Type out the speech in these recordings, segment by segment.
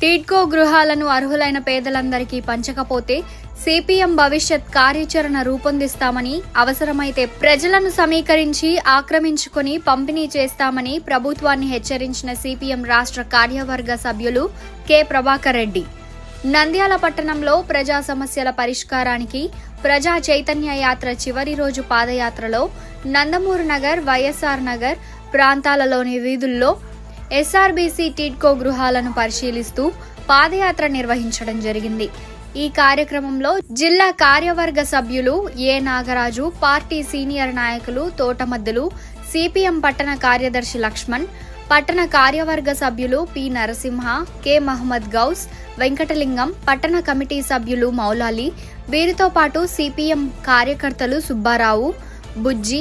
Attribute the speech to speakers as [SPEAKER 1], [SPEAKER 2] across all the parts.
[SPEAKER 1] టీడ్కో గృహాలను అర్హులైన పేదలందరికీ పంచకపోతే సిపిఎం భవిష్యత్ కార్యాచరణ రూపొందిస్తామని అవసరమైతే ప్రజలను సమీకరించి ఆక్రమించుకొని పంపిణీ చేస్తామని ప్రభుత్వాన్ని హెచ్చరించిన సిపిఎం రాష్ట్ర కార్యవర్గ సభ్యులు కె. ప్రభాకర్ రెడ్డి. నంద్యాల పట్టణంలో ప్రజా సమస్యల పరిష్కారానికి ప్రజా చైతన్య యాత్ర చివరి రోజు పాదయాత్రలో నందమూరు నగర్ వైఎస్ఆర్ నగర్ ప్రాంతాలలోని వీధుల్లో ఎస్ఆర్బీసీ టిడ్కో గృహాలను పరిశీలిస్తూ పాదయాత్ర నిర్వహించడం జరిగింది. ఈ కార్యక్రమంలో జిల్లా కార్యవర్గ సభ్యులు ఏ నాగరాజు పార్టీ సీనియర్ నాయకులు తోటమద్దులు సిపిఎం పట్టణ కార్యదర్శి లక్ష్మణ్ పట్టణ కార్యవర్గ సభ్యులు పి నరసింహ కె మహమ్మద్ గౌస్ వెంకటలింగం పట్టణ కమిటీ సభ్యులు మౌలాలి వీరితో పాటు సిపిఎం కార్యకర్తలు సుబ్బారావు బుజ్జి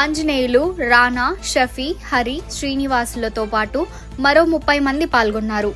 [SPEAKER 1] ఆంజనేయులు రానా షఫీ హరి శ్రీనివాసులతో పాటు మరో ముప్పై మంది పాల్గొన్నారు.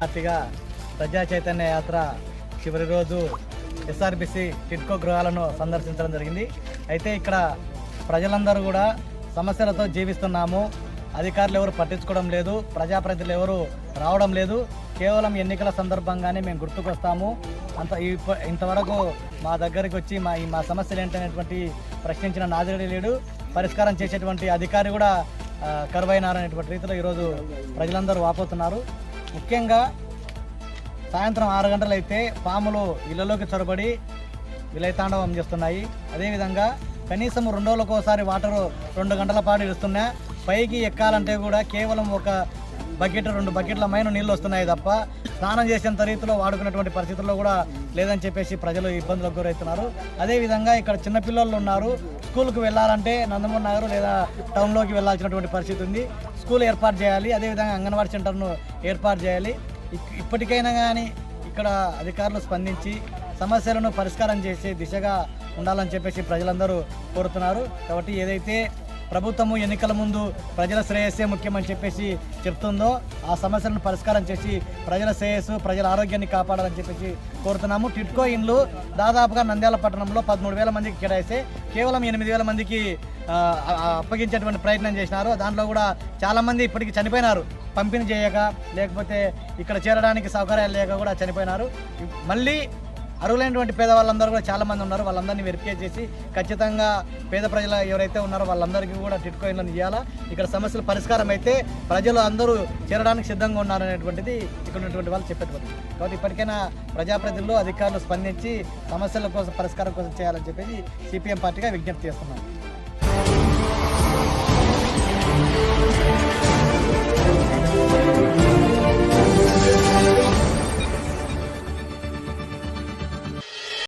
[SPEAKER 2] పార్టీగా ప్రజా చైతన్య యాత్ర చివరి రోజు ఎస్ఆర్బిసి టిట్కో గృహాలను సందర్శించడం జరిగింది. అయితే ఇక్కడ ప్రజలందరూ కూడా సమస్యలతో జీవిస్తున్నాము. అధికారులు ఎవరు పట్టించుకోవడం లేదు. ప్రజాప్రతినిధులు ఎవరు రావడం లేదు. కేవలం ఎన్నికల సందర్భంగానే మేము గుర్తుకొస్తాము. అంత ఇప్ప- ఇంతవరకు మా దగ్గరికి వచ్చి మా ఈ మా సమస్యలు ఏంటనేటువంటి ప్రశ్నించిన నాదుడి లేడు. పరిష్కారం చేసేటువంటి అధికారి కూడా కరువైనారనేటువంటి రీతిలో ఈరోజు ప్రజలందరూ వాపోతున్నారు. ముఖ్యంగా సాయంత్రం ఆరు గంటలు అయితే పాములు ఇళ్ళలోకి చొరబడి విలయతాండవం చేస్తున్నాయి. అదేవిధంగా కనీసం రెండు రోజులకోసారి వాటర్ వాటరు రెండు గంటల పాటు ఇస్తున్నా పైకి ఎక్కాలంటే కూడా కేవలం ఒక బకెట్ రెండు బకెట్ల మైన నీళ్ళు వస్తున్నాయి తప్ప స్నానం చేసేంత రీతిలో వాడుకున్నటువంటి పరిస్థితుల్లో కూడా లేదని చెప్పేసి ప్రజలు ఇబ్బందులకు గురవుతున్నారు. అదేవిధంగా ఇక్కడ చిన్నపిల్లలు ఉన్నారు. స్కూల్కి వెళ్ళాలంటే నందమూరి నగర్ లేదా టౌన్లోకి వెళ్ళాల్సినటువంటి పరిస్థితి ఉంది. స్కూల్ ఏర్పాటు చేయాలి అదేవిధంగా అంగన్వాడీ సెంటర్ను ఏర్పాటు చేయాలి. ఇప్పటికైనా కానీ ఇక్కడ అధికారులు స్పందించి సమస్యలను పరిష్కారం చేసే దిశగా ఉండాలని చెప్పేసి ప్రజలందరూ కోరుతున్నారు. కాబట్టి ఏదైతే ప్రభుత్వము ఎన్నికల ముందు ప్రజల శ్రేయస్సే ముఖ్యమని చెప్పేసి చెప్తుందో ఆ సమస్యలను పరిష్కారం చేసి ప్రజల శ్రేయస్సు ప్రజల ఆరోగ్యాన్ని కాపాడాలని చెప్పేసి కోరుతున్నాము. టిట్కో ఇండ్లు దాదాపుగా నంద్యాల పట్టణంలో పదమూడు వేల మందికి కేటాయిస్తే కేవలం ఎనిమిది వేల మందికి అప్పగించేటువంటి ప్రయత్నం చేసినారు. దాంట్లో కూడా చాలామంది ఇప్పటికి చనిపోయినారు. పంపిణీ చేయక లేకపోతే ఇక్కడ చేరడానికి సౌకర్యాలు లేక కూడా చనిపోయినారు. మళ్ళీ అర్హులైనటువంటి పేదవాళ్ళందరూ కూడా చాలామంది ఉన్నారు. వాళ్ళందరినీ వెరిఫై చేసి ఖచ్చితంగా పేద ప్రజలు ఎవరైతే ఉన్నారో వాళ్ళందరికీ కూడా టిట్కోయిన్లను ఇవ్వాలా ఇక్కడ సమస్యల పరిష్కారం అయితే ప్రజలు అందరూ చేరడానికి సిద్ధంగా ఉన్నారనేటువంటిది ఇక్కడ ఉన్నటువంటి వాళ్ళు చెప్పేటువంటి కాబట్టి ఇప్పటికైనా ప్రజాప్రతినిధులు అధికారులు స్పందించి సమస్యల కోసం పరిష్కారం కోసం చేయాలని చెప్పేసి సిపిఎం పార్టీగా విజ్ఞప్తి చేస్తున్నాను.